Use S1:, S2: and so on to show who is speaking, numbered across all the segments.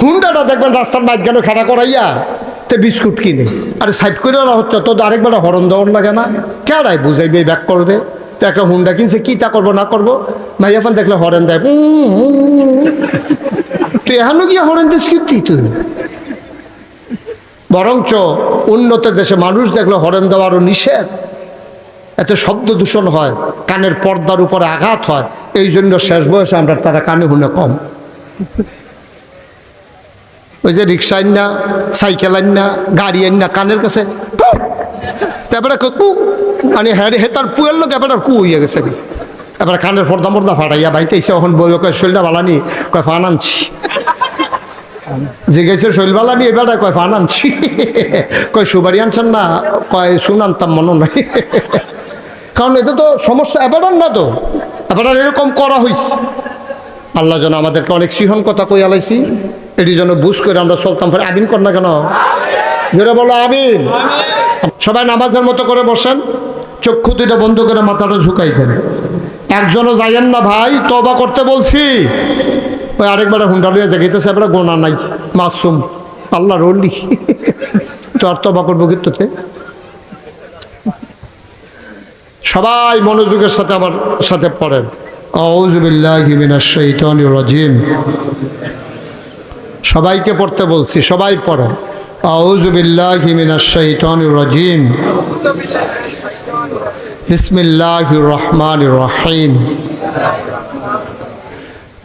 S1: হুন্ডাটা দেখবেন রাস্তার মাঝখানে খাড়া করাইয়া? তে বিস্কুট কিনে। আরে সাইড করে না হচ্ছে তো আরেকবার হরণ দেওয়ার লাগে না। কেডাই বুঝাইবে ব্যাক করবে। তো একটা হুন্ডা কিনছে, কি তা করব, না করব? মাইয়াফান দেখলে হরেন দেয়। তুই এখনও গিয়ে হরেন দিস কি তুই বরঞ্চ উন্নত দেশে মানুষ দেখলে হরেন দেওয়ারও নিষেধ। এত শব্দ দূষণ হয়, কানের পর্দার উপরে আঘাত হয়। এই জন্য শেষ বয়সে আমরা তারা কানে শুনে কম। ওই যে রিক্সা আইন না সাইকেল আইন না গাড়ি আইন না কানের কাছে! তারপরে কু মানে হ্যাঁ হে তার পুয়ের লোক এবার কু হইয়া গেছে এবার কানের ফর্দা মর্দা ফাটাইয়া বাইতে এসে এখন বই কয় শরীরটা বালানি কয়, ফান আনছি। জিজ্ঞেসে, শৈল বালানি এবার কয়, ফান আনছি। কয় সুবারি আনছেন না? কয় শুন আনতাম মনে নাই কারণ এটা তো সমস্যা, এবার না তো। এবার এরকম করা হয়েছে আল্লাহ যেন আমাদেরকে অনেক সিহন কথা কই আলাইছি এটি যেন বুঝ করে আমরা চলতাম। ফের আবিন কর না কেন? জোরে বলো আবিন সবাই নামাজের মতো করে বসেন, চক্ষু দুইটা বন্ধ করে মাথাটা ঝুঁকাই দেন। একজনও যাইয়েন না ভাই তবা করতে বলছি। ওই আরেকবার হুন্ডা লইয়া জাগাইতেছে এবার গোনা নাই, মাসুম। আল্লাহ রলি তো আর তবা করব কিন্তু সবাই মনোযোগের সাথে আমার সাথে পড়েন। আউজুবিল্লাহি রাজিম। সবাইকে পড়তে বলছি, সবাই পড়েন আউজুবিল্লাহি রাজিম। বিসমিল্লাহির রহমানির রহিম।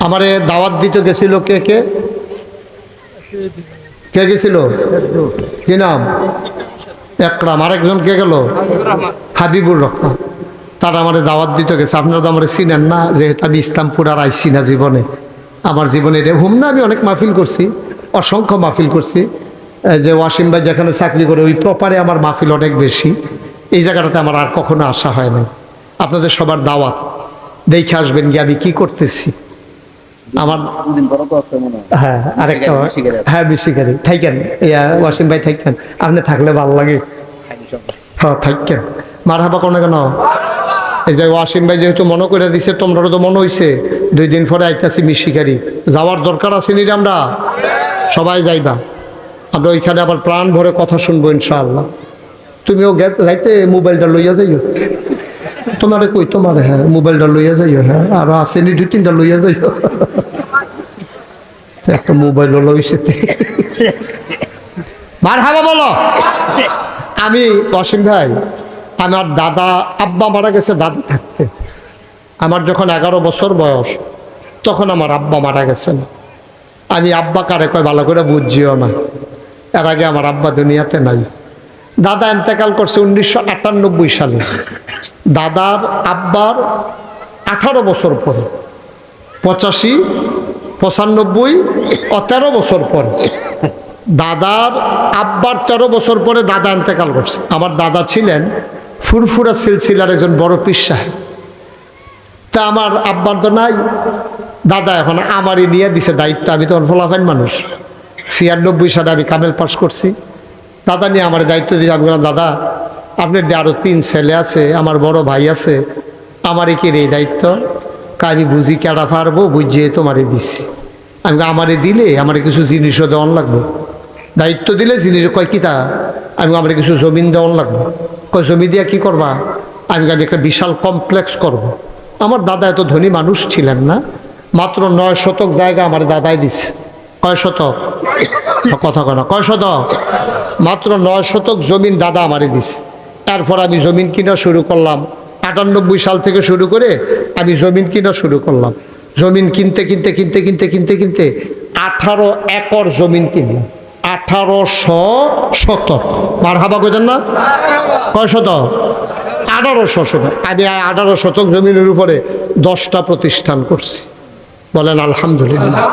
S1: আমারে দাওয়াত দিতে গেছিল কে কে? কে গেছিল? কি নাম? একরাম। আরেকজন কে গেল? হাবিবুর রহমান। তারা আমারে দাওয়াত দিতে গেছে। আপনারা তো আমার চিনেন না, যেহেতু আমি ইসলামপুর আর আইসি না জীবনে। আমার জীবনে এটা হুম না আমি অনেক মাহফিল করছি অসংখ্য মাহফিল করছি। যে ওয়াসিম ভাই যেখানে চাকরি করে ওই প্রপারে আমার মাহফিল অনেক বেশি। এই জায়গাটাতে আমার আর কখনো আসা হয় না আপনাদের সবার দাওয়াত দেখে আসবেন গিয়ে আমি কি করতেছি। আমার
S2: হয়।
S1: আরেকটা হ্যাঁ বেশি করে থাকেন ইয়া ওয়াসিম ভাই থাকেন। আপনি থাকলে ভালো লাগে। হ্যাঁ থাকেন। মার হাবা কোনো কেন? এই যে ওয়াসিম ভাই যেহেতু মনে করে দিছে তোমরা তো মনে হইছে, দুই দিন পরে আইতাছি মিশিকারি যাওয়ার দরকার আছে নি আমরা? সবাই যাইবা। আমরা ওইখানে আবার প্রাণ ভরে কথা শুনব ইনশাআল্লাহ। তুমিও যাইতে মোবাইলটা লইয়া যাইও। তোমারে কই তোমারে হ্যাঁ মোবাইলটা লইয়া যাইও হ্যাঁ আরও আসেনি দুই তিনটা লইয়া যাইও। একটা মোবাইল লইছে মার হাবা বলো। আমি অসীম ভাই আমার দাদা, আব্বা মারা গেছে, দাদা থাকতে। আমার যখন এগারো বছর বয়স, তখন আমার আব্বা মারা গেছেন। আমি আব্বা কারে কয়, ভালো করে বুঝছিও না। এর আগে আমার আব্বা দুনিয়াতে নাই। দাদা এন্তেকাল করছে উনিশশো আটানব্বই সালে। দাদার আব্বার আঠারো বছর পরে, পঁচাশি, পঁচানব্বই ও তেরো বছর পরে। দাদার আব্বার তেরো বছর পরে দাদা এন্তেকাল করছে। আমার দাদা ছিলেন ফুরফুরা সিলসিলার একজন বড় পীর সাহেব। তা আমার আব্বার তো নাই। দাদা এখন আমারই নিয়ে দিছে দায়িত্ব। আমি তখন ফলাফাইন মানুষ। ছিয়ানব্বই সালে আমি কামেল পাস করছি। দাদা নিয়ে আমার দায়িত্ব দিয়ে আমি বললাম, দাদা, আপনার আরও তিন ছেলে আছে, আমার বড় ভাই আছে, আমারই কি রে এই দায়িত্ব? আমি বুঝি কেডা পারব, বুঝিয়ে তোমারে দিচ্ছি আমি আমারে দিলে আমার কিছু জিনিসও দেওয়ান লাগবে। দায়িত্ব দিলে জিনিস, কয় কি তা আমি আমার কিছু জমিন দেওয়ান লাগবে। কয়, জমি দিয়া কী করবা? আমি আমি একটা বিশাল কমপ্লেক্স করব। আমার দাদা এত ধনী মানুষ ছিলেন না। মাত্র নয় শতক জায়গা আমার দাদাই দিচ্ছে কয় শতক? কথা কয় না। কয় শতক? মাত্র নয় শতক জমিন দাদা আমারে দিছে। তারপর আমি জমিন কিনা শুরু করলাম। আটানব্বই সাল থেকে শুরু করে আমি জমিন কিনা শুরু করলাম। জমিন কিনতে কিনতে কিনতে কিনতে কিনতে কিনতে আঠারো একর জমিন কিনলাম আঠারোশো শতক মার হাবা কইতেন না? কয় শতক? আঠারোশো শতক। আমি আঠারো শতক জমিনের উপরে দশটা প্রতিষ্ঠান করছি। বলেন আলহামদুলিল্লাহ।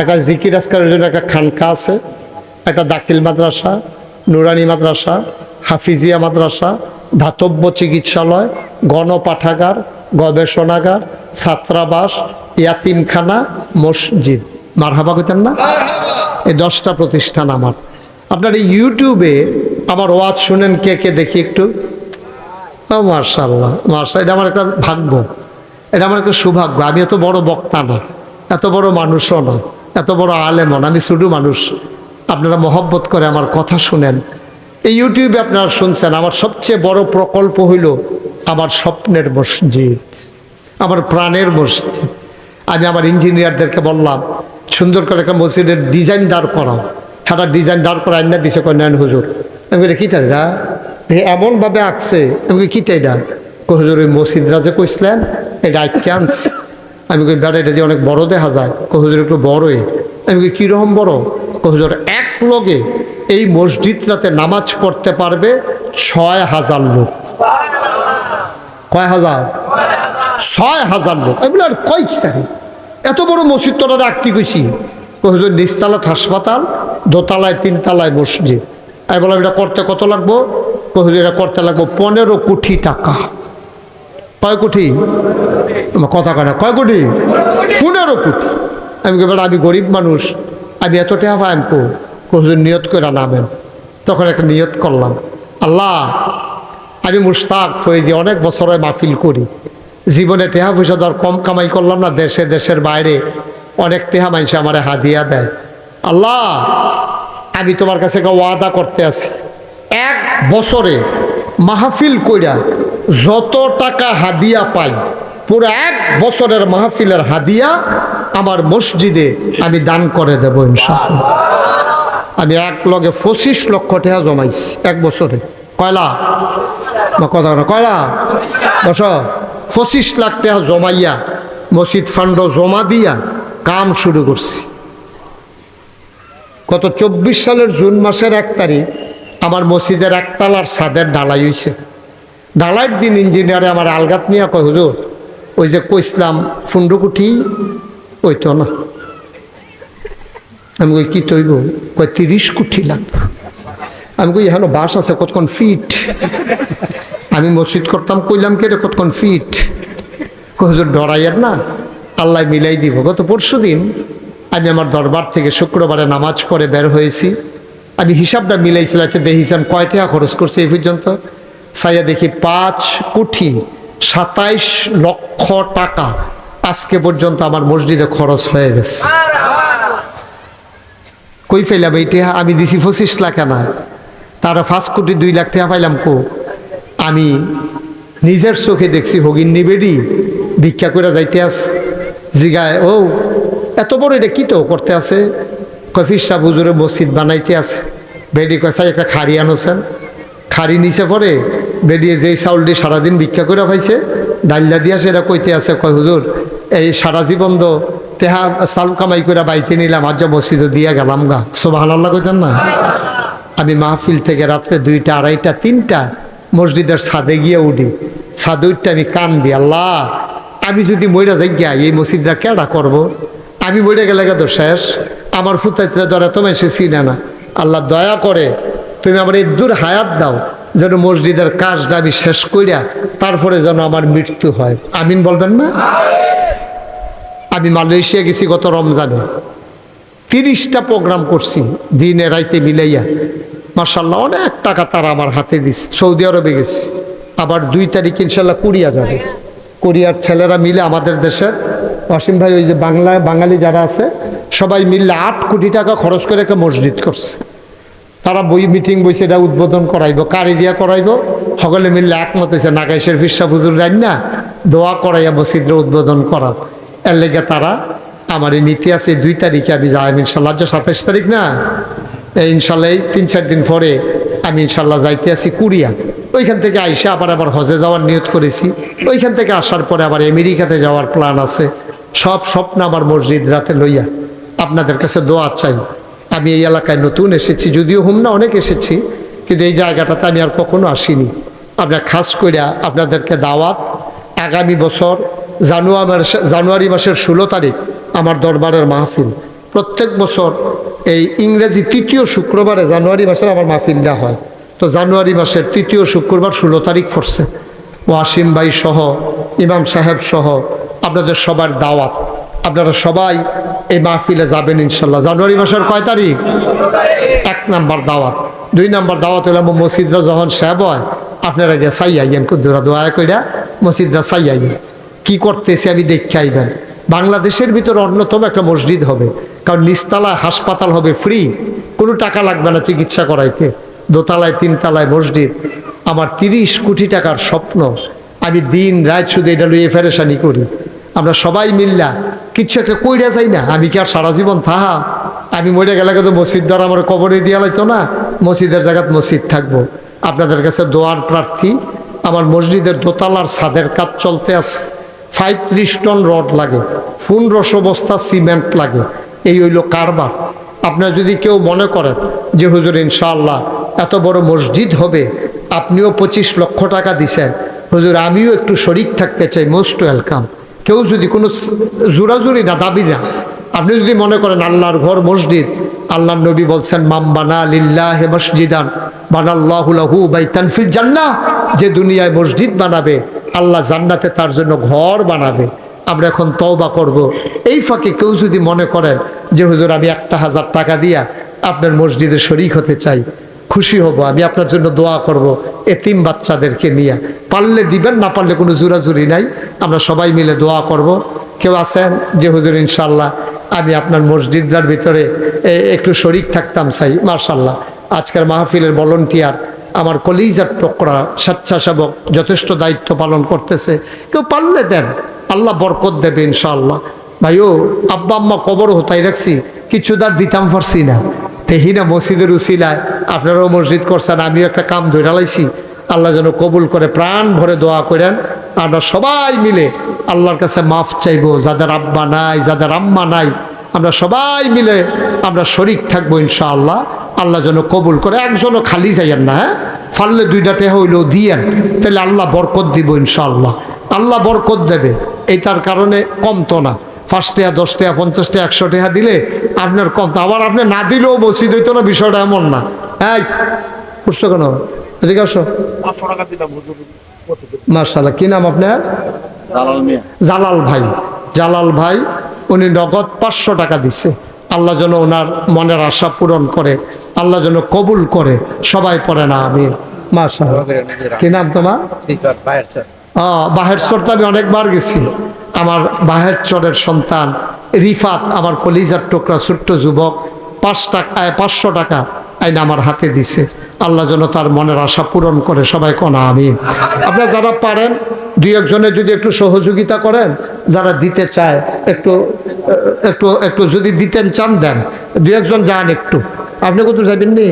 S1: একটা জিকির আজকারের জন্য একটা খানকা আছে, একটা দাখিল মাদ্রাসা, নুরানি মাদ্রাসা, হাফিজিয়া মাদ্রাসা ধাতব্য চিকিৎসালয়, গণপাঠাগার, গবেষণাগার, ছাত্রাবাস, ইয়াতিমখানা, মসজিদ। মারহাবা কইতেন না? এই দশটা প্রতিষ্ঠান আমার। আপনার এই ইউটিউবে আমার ওয়াজ শুনেন কে কে দেখি একটু? ও মার্শাল্লাহ মার্শাল এটা আমার একটা ভাগ্য। এটা আমার একটা সৌভাগ্য। আমি এত বড় বক্তা না, এত বড় মানুষও না, এত বড় আলেমন আমি ছোটো মানুষ। আপনারা মহব্বত করে আমার কথা শুনেন। এই ইউটিউবে আপনারা শুনছেন, আমার সবচেয়ে বড় প্রকল্প হইল আমার স্বপ্নের মসজিদ, আমার প্রাণের মসজিদ। আমি আমার ইঞ্জিনিয়ারদেরকে বললাম সুন্দর করে একটা মসজিদের ডিজাইন দাঁড় করাও। হ্যাঁ ডিজাইন দাঁড় করা আইনা দিছে কন্যায়ন হুজুর। আমি বলি, কী তাই এমনভাবে আঁকছে। আমি কী তাই এটা? কই হুজুর, ওই মসজিদরা যে কইসলেন এটা আনছে? আমি কই বেড়া, এটা দিয়ে অনেক বড় দেখা যায়। হুজুর, একটু বড়ই। আমি কই কীরকম বড়? হুজুর, এক লগে এই মসজিদটাতে নামাজ পড়তে পারবে ছয় হাজার লোক। কয় হাজার? ছয় হাজার লোক। আমি আর কয় কি তারি? এত বড় মসজিদ তোরা রাখতে গেছি হুজুর নিচতলাত হাসপাতাল, দোতলায়, তিনতলায় মসজিদ। আমি বললাম, এটা করতে কত লাগবো? হুজুর, এটা করতে লাগবো পনেরো কোটি টাকা। কয় কোটি? কথা কয় না, কয় কোটি? পনেরো কোটি। আমি কেবল আমি গরিব মানুষ, আমি এত টাকা পাই, আমি হুজুর, নিয়ত করে নামেন। তখন একটা নিয়ত করলাম। আল্লাহ, আমি মুস্তাক ফয়েজি অনেক বছরে মাহফিল করি। জীবনে টেহা পয়সা ধর কম কামাই করলাম না, দেশে, দেশের বাইরে অনেক টেহা মানুষে আমার হাদিয়া দেয়। আল্লাহ, আমি তোমার কাছে ওয়াদা করতে আছি। এক বছরে মাহফিল কইরা যত টাকা হাদিয়া পাই, পুরো এক বছরের মাহফিলের হাদিয়া আমার মসজিদে আমি দান করে দেবো ইনশাআল্লাহ। আমি এক লগে পঁচিশ লক্ষ টাকা জমাইছি এক বছরে। কয়লা? বা কথা কয়লা? বস। পঁচিশ লাখ টাকা জমাইয়া, মসজিদ ফান্ড জমা দিয়া কাম শুরু করছি। গত চব্বিশ সালের জুন মাসের এক তারিখ আমার মসজিদের একতলার ছাদের ঢালাই হয়েছে ঢালাইয়ের দিন ইঞ্জিনিয়ারে আমার আলগাত নিয়ে কয়, হুজুর, ওই যে কইসলাম ফুন্ডুকুটি ওই তো না। আমি কই, কি তৈব কয়, তিরিশ কোটি লাগবে। আমি কই, এখানে বাস আছে, কতক্ষণ ফিট? আমি মসজিদ করতাম, কইলাম কে কতক্ষণ ফিট হুজুর ডরাইয়ের না? আল্লাহ মিলাই দিব। গত পরশু দিন আমি আমার দরবার থেকে শুক্রবারে নামাজ পড়ে বের হয়েছি। আমি হিসাবটা মিলাইছিলাম আচ্ছা দেখিছেন কয় টাকা খরচ করছে এই পর্যন্ত। সাইয়া দেখি পাঁচ কোটি সাতাইশ লক্ষ টাকা আজকে পর্যন্ত আমার মসজিদে খরচ হয়ে গেছে। কই ফেলাম এই টেহা? আমি দিছি পঁচিশ লাখ না তারা ফার্স্ট কোটি দুই লাখ টাকা পাইলাম কো? আমি নিজের চোখে দেখছি হগিন নিবেডি ভিক্ষা করে যাইতে আস। জিগায়, ও, এত বড় এটা কি তো করতে আছে? কফির সাহ হুজুরে মসজিদ বানাইতে আছে। বেডি কষাই একটা খাড়ি আনোছেন খাড়ি নিচে পরে বেরিয়ে যেই চাউলটি সারাদিন ভিক্ষা করে পাইছে ডাইলা দিয়া সেটা কইতে আছে, কয়, হুজুর, এই সারা জীবন তো তেহা চাল কামাই করে বাইতে নিলাম, আজ মসজিদে দিয়া গেলাম গা। সোবাহান আল্লাহ কইতেন না? আমি মাহফিল থেকে রাত্রে দুইটা, আড়াইটা, তিনটা মসজিদের ছাদে গিয়ে উঠি। ছাদে উঠতে আমি কান দি আল্লাহ, আমি যদি মইরা যাই গিয়া এই মসজিদরা কেডা করব। আমি মরে গেলে তো শেষ। আমার ফুতাইতে ধরে তো সে চিনে না। আল্লাহ দয়া করে তুমি আমার এই দূর হায়াত দাও, যেন মসজিদের কাজটা আমি শেষ কইরা তারপরে যেন আমার মৃত্যু হয়। আমিন বলবেন না? আমি মালয়েশিয়া গেছি গত রমজানে। তিরিশটা প্রোগ্রাম করছি দিনে রাইতে মিলাইয়া। মার্শাল্লাহ অনেক টাকা তারা আমার হাতে দিস সৌদি আরবে গেছি। আবার দুই তারিখ ইনশাল্লাহ কোরিয়া যাবে। কোরিয়ার ছেলেরা মিলে আমাদের দেশের, অসীম ভাই, ওই যে বাংলা, বাঙালি যারা আছে, সবাই মিলে আট কোটি টাকা খরচ করে একটা মসজিদ করছে। তারা বই, মিটিং বইছে, এটা উদ্বোধন করাইব, কারি দিয়া করাইব। সকলে মিললে একমত হয়েছে, নাগাইশের ফিরসা বুজুর রান না, দোয়া করাইয়া মসজিদরা উদ্বোধন করা এর লেগে তারা আমার এই নীতি আছে দুই তারিখে আমি যাই ইনশাল্লাহ সাতাইশ তারিখ না ইনশাল্লাহ তিন চার দিন পরে আমি ইনশাল্লাহ যাইতে আছি কুরিয়া। ওইখান থেকে আইসা আবার আবার হজে যাওয়ার নিয়ত করেছি। ওইখান থেকে আসার পরে আবার আমেরিকাতে যাওয়ার প্ল্যান আছে। সব স্বপ্ন আমার মসজিদ রাতে লইয়া। আপনাদের কাছে দোয়া চাই। আমি এই এলাকায় নতুন এসেছি, যদিও হুম না অনেক এসেছি, কিন্তু এই জায়গাটাতে আমি আর কখনো আসিনি। আপনার খাস কইরা আপনাদেরকে দাওয়াত, আগামী বছর জানুয়ারি জানুয়ারি মাসের ষোলো তারিখ আমার দরবারের মাহফিল। প্রত্যেক বছর এই ইংরেজি তৃতীয় শুক্রবারে জানুয়ারি মাসের আমার মাহফিলটা হয়। তো জানুয়ারি মাসের তৃতীয় শুক্রবার ষোলো তারিখ পড়ছে। ওয়াসিম ভাই সহ, ইমাম সাহেব সহ, আপনাদের সবার দাওয়াত। আপনারা সবাই এই মাহফিলে যাবেন ইনশাল্লাহ। জানুয়ারি মাসের কয় তারিখ? এক নাম্বার দাওয়াত। দুই নাম্বার দাওয়াত হইলাম মসজিদরা যখন শেব হয়, আপনারা গিয়ে চাই আইয়েন। কুদ্দুরা দোয়া কইরা মসজিদরা চাই আইয়েন। কি করতেছে আমি দেখে আইবেন। বাংলাদেশের ভিতরে অন্যতম একটা মসজিদ হবে। কারণ নিচতলায় হাসপাতাল হবে ফ্রি। কোনো টাকা লাগবে না চিকিৎসা করাইতে দোতলায়, তিনতলায় মসজিদ। আমার তিরিশ কোটি টাকার স্বপ্ন। আমি দিন রাত শুধু এটা লইয়ে ফেরেশানি করি। আমরা সবাই মিল্লা। কিচ্ছু একটা কইরা যাই না। আমি কি আর সারা জীবন থাহা? আমি মরে গেলে কিন্তু মসজিদ দ্বারা আমার কবরে দিয়া লাইতো না। মসজিদের জায়গাত মসজিদ থাকব। আপনাদের কাছে দোয়ার প্রার্থী। আমার মসজিদের দোতলার ছাদের কাজ চলতে আছে। পঁয়ত্রিশ টন রড লাগে, পনেরোশো বস্তা সিমেন্ট লাগে। এই হইল কারবার। আপনার যদি কেউ মনে করেন যে, হুজুর, ইনশাআল্লাহ এত বড় মসজিদ হবে, আপনিও পঁচিশ লক্ষ টাকা দিছেন। হুজুর, আমিও একটু শরিক থাকতে চাই, মোস্ট ওয়েলকাম। কেউ যদি কোনো জোরাজুরি না, দাবি না। আপনি যদি মনে করেন আল্লাহর ঘর মসজিদ আল্লাহ নবী বলছেন মাম্বানা লিল্লাহ মসজিদান, বানাল্লাহু বাই তানফিল জান্না যে দুনিয়ায় মসজিদ বানাবে, আল্লাহ জান্নাতে তার জন্য ঘর বানাবে। আমরা এখন তওবা করব। এই ফাঁকে কেউ যদি মনে করেন যে, হুজুর, আমি একটা হাজার টাকা দিয়া আপনার মসজিদে শরিক হতে চাই, খুশি হব, আমি আপনার জন্য দোয়া করব এতিম বাচ্চাদেরকে নিয়ে। পারলে দিবেন, না পারলে কোনো জোরাজুরি নাই। আমরা সবাই মিলে দোয়া করব। কেউ আছেন? যে, হুজুর ইনশাল্লাহ আমি আপনার মসজিদটার ভিতরে একটু শরিক থাকতাম সাই মার্শাল্লাহ আজকের মাহফিলের ভলন্টিয়ার আমার কলিজার টুকরা স্বেচ্ছাসেবক যথেষ্ট দায়িত্ব পালন করতেছে। কেউ পারলে দেন, আল্লাহ বরকত দেবে ইনশাআল্লাহ। ভাইও, আব্বা আম্মা কবর হতাই রাখছি, কিছু দার দিতাম পারছি না। তেহি না মসজিদের উসিলায় আপনারাও মসজিদ করছেন, আমিও একটা কাম ধরে আল্লাহ যেন কবুল করে প্রাণ ভরে দোয়া করেন আমরা সবাই মিলে আল্লাহর কাছে মাফ চাইব, যাদের আব্বা নাই, যাদের আম্মা নাই, আমরা সবাই মিলে আমরা শরিক থাকব ইনশাআল্লাহ। আল্লাহ যেন কবুল করে, একজনও খালি যাইয়েন না হ্যাঁ? ফাললে দুইটা টেহা হইলেও দিয়েন, তাহলে আল্লাহ বরকত দিব ইনশাআল্লাহ। আল্লাহ বরকত দেবে, এইটার কারণে কমতো না। পাঁচ টাকা দশ টাকা পঞ্চাশ টাকা একশো টাকা দিলে আপনার কম তো, আবার আপনি না দিলেও মসজিদ হইতো না, বিষয়টা এমন না। হ্যাঁ বুঝছ কেন? এদিকে আসো। মার্শাল্লাহ কি নাম আপনার? জালাল ভাই। জালাল ভাই উনি নগদ পাঁচশো টাকা দিছে। আল্লাহ যেন ওনার মনের আশা পূরণ করে আল্লাহ যেন কবুল করে সবাই পড়ে না আমি মার্শাল কি নাম তোমার? বাহের চর তো আমি অনেকবার গেছি। আমার বাহের চরের সন্তান রিফাত আমার কলিজার টুকরা ছোট্ট যুবক পাঁচ টাকা পাঁচশো টাকা আইন আমার হাতে দিছে। আল্লাহ যেন তার মনের আশা পূরণ করে। সবাই কোনা আমি আপনারা যারা পারেন, দুই একজনের যদি একটু সহযোগিতা করেন, যারা দিতে চায়, একটু একটু একটু যদি দিতেন চান, দেন। দুই একজন যান একটু। আপনি কত যাবেন নি?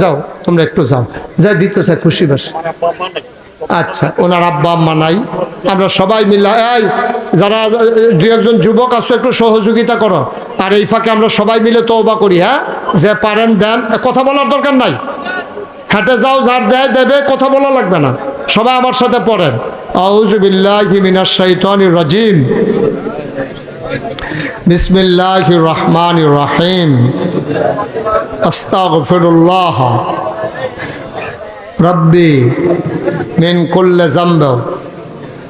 S1: যাও, তোমরা একটু যাও। যা দিতে চাই খুশি বাস। আচ্ছা ওনার আব্বা আম্মা নাই। আমরা সবাই মিলে, এই, যারা দু একজন যুবক আছো, একটু সহযোগিতা করো। আর এই ফাঁকে আমরা সবাই মিলে তওবা করি হ্যাঁ? যে পারেন, দেন। কথা বলার দরকার নাই। হেঁটে যাও ঝাড় দেয়, দেবে, কথা বলা লাগবে না। সবাই আমার সাথে পড়েন। রাজিম। বিসমিল্লাহ রহমান রাহিম। মিন কুল্লে জাম্ব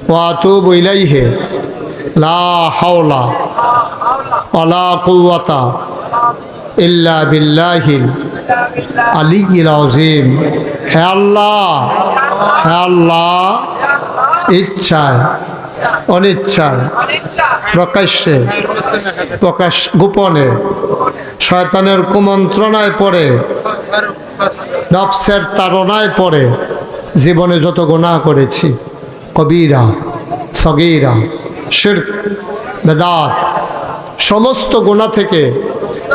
S1: ওয়াতুব লা কুওয়াতা ইল্লা আলী ইলাউজিম, হে আল্লাহ হে আল্লাহ, ইচ্ছায়, অনিচ্ছায়, প্রকাশ্যে, প্রকাশ, গোপনে, শয়তানের কুমন্ত্রণায় পড়ে, নফসের তারণায় পড়ে, জীবনে যত গোনা করেছি, কবিরা, সগিরা শির বেদাত, সমস্ত গোনা থেকে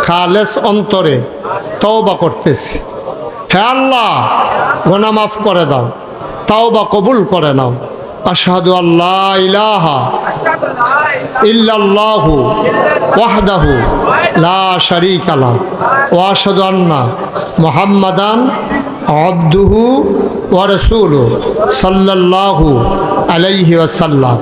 S1: খালেস অন্তরে তওবা করতেছি। হে আল্লাহ গোনা মাফ করে দাও, তাওবা কবুল করে নাও। আশহাদু আল্লাহ ইলাহা ইল্লাল্লাহু ওয়াহদাহু লা শারীকা লা ওয়া আশহাদু আন্না মুহাম্মাদান আবদুহু ওয়া রাসূলুহু সাল্লাল্লাহু আলাইহি ওয়াসাল্লাম।